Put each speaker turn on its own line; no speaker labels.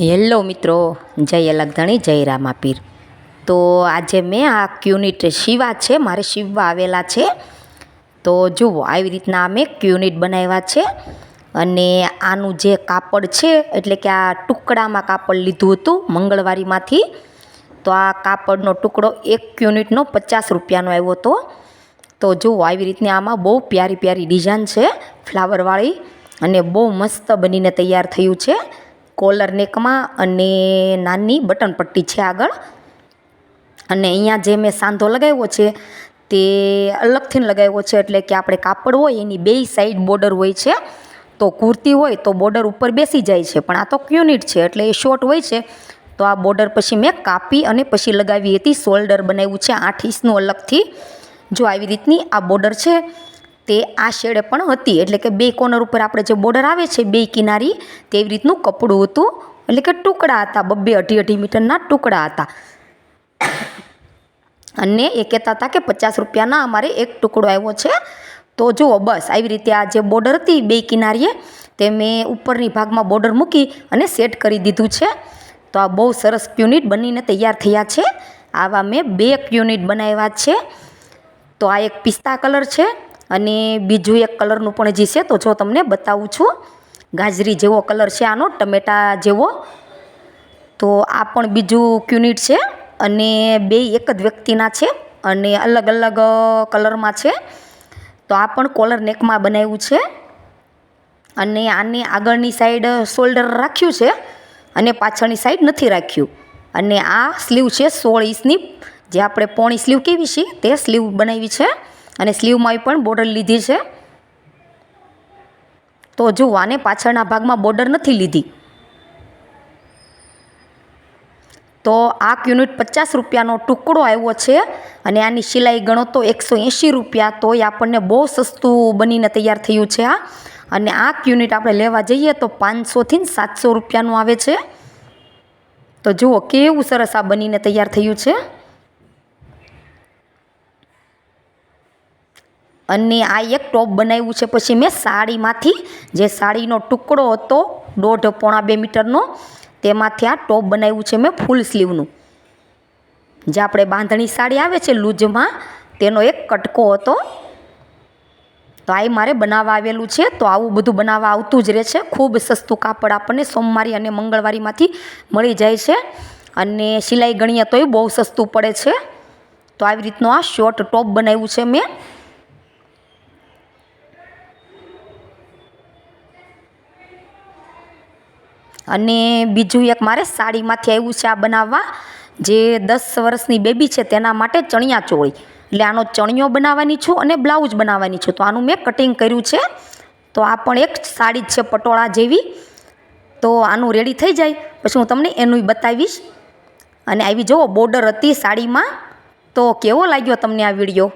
Hello મિત્રો, જય અલગધણી, જય રામાપીર. તો આજે મેં આ ક્યુનિટ શિવા છે, મારે શિવવા આવેલા છે. તો જુઓ, આવી રીતના અમે ક્યુનિટ બનાવ્યા છે. અને આનું જે કાપડ છે, એટલે કે આ ટુકડામાં કાપડ લીધું હતું મંગળવારીમાંથી, તો આ કાપડનો ટુકડો એક ક્યુનિટનો પચાસ રૂપિયાનો આવ્યો હતો. તો જુઓ, આવી રીતની આમાં બહુ પ્યારી પ્યારી ડિઝાઇન છે, ફ્લાવરવાળી, અને બહુ મસ્ત બનીને તૈયાર થયું છે. કોલર નેકમાં અને નાની બટન પટ્ટી છે આગળ. અને અહીંયા જે મેં સાંધો લગાવ્યો છે તે અલગથી લગાવ્યો છે એટલે કે આપણે કાપડ હોય એની બેય સાઈડ બોર્ડર હોય છે. તો કુર્તી હોય તો બોર્ડર ઉપર બેસી જાય છે, પણ આ તો ક્યુનિટ છે એટલે એ શોર્ટ હોય છે. તો આ બોર્ડર પછી મેં કાપી અને પછી લગાવી હતી શોલ્ડર બનાવ્યું છે આઠ ઇંચનું અલગથી. જો આવી રીતની આ બોર્ડર છે તે આ શેડે પણ હતી. એટલે કે બે કોર્નર ઉપર આપણે જે બોર્ડર આવે છે, બે કિનારી, તેવી રીતનું કપડું હતું. એટલે કે ટુકડા હતા બબ્બે અઢી અઢી મીટરના ટુકડા હતા. અને એ કહેતા હતા કે પચાસ રૂપિયાના અમારે એક ટુકડો આવ્યો છે. તો જુઓ, બસ, આવી રીતે આ જે બોર્ડર હતી, બે કિનારીએ, તે મેં ઉપરની ભાગમાં બોર્ડર મૂકી અને સેટ કરી દીધું છે. તો આ બહુ સરસ યુનિટ બનીને તૈયાર થયા છે. આવા મેં બે યુનિટ બનાવ્યા છે. તો આ એક પિસ્તા કલર છે. અને બીજું એક કલરનું પણ હજી છે, તો જો તમને બતાવું છું. ગાજરી જેવો કલર છે આનો, ટમેટા જેવો. તો આ પણ બીજું ક્યુનિટ છે અને બે એક જ વ્યક્તિના છે અને અલગ અલગ કલરમાં છે. તો આ પણ કોલર નેકમાં બનાવ્યું છે. અને આની આગળની સાઈડ શોલ્ડર રાખ્યું છે અને પાછળની સાઈડ નથી રાખ્યું. અને આ સ્લીવ છે સોળ ઇંચની. જે આપણે પોણી સ્લીવ કેવી છે, તે સ્લીવ બનાવી છે. અને સ્લીવમાંય પણ બોર્ડર લીધી છે. તો જુઓ આને પાછળના ભાગમાં બોર્ડર નથી લીધી. તો આ યુનિટ પચાસ રૂપિયાનો ટુકડો આવ્યો છે અને આની સિલાઈ ગણો તો એકસો એંશી રૂપિયા, તોય આપણને બહુ સસ્તું બનીને તૈયાર થયું છે આ. અને આ યુનિટ આપણે લેવા જઈએ તો પાંચસોથી સાતસો રૂપિયાનું આવે છે. તો જુઓ કેવું સરસ આ બનીને તૈયાર થયું છે. અને આ એક ટોપ બનાવ્યું છે. પછી મેં સાડીમાંથી જે સાડીનો ટુકડો હતો, દોઢ પોણા બે મીટરનો, તેમાંથી આ ટોપ બનાવ્યું છે મેં ફૂલ સ્લીવનું. જે આપણે બાંધણી સાડી આવે છે લૂજમાં, તેનો એક કટકો હતો. તો આ મારે બનાવવા આવેલું છે. તો આવું બધું બનાવવા આવતું જ રહે છે. ખૂબ સસ્તું કાપડ આપણને સોમવારી અને મંગળવારીમાંથી મળી જાય છે. અને સિલાઈ ગણીએ તોય બહુ સસ્તું પડે છે. તો આવી રીતનું આ શોર્ટ ટોપ બનાવ્યું છે મેં. અને બીજું એક મારે સાડીમાંથી આવ્યું છે આ બનાવવા, જે દસ વર્ષની બેબી છે તેના માટે ચણિયા ચોળી. એટલે આનો ચણિયો બનાવવાની છું અને બ્લાઉઝ બનાવવાની છું. તો આનું મેં કટિંગ કર્યું છે. તો આ પણ એક સાડી જ છે પટોળા જેવી. તો આનું રેડી થઈ જાય. પછી હું તમને એનું બતાવીશ. અને આવી જુઓ બોર્ડર હતી સાડીમાં. તો કેવો લાગ્યો તમને આ વીડિયો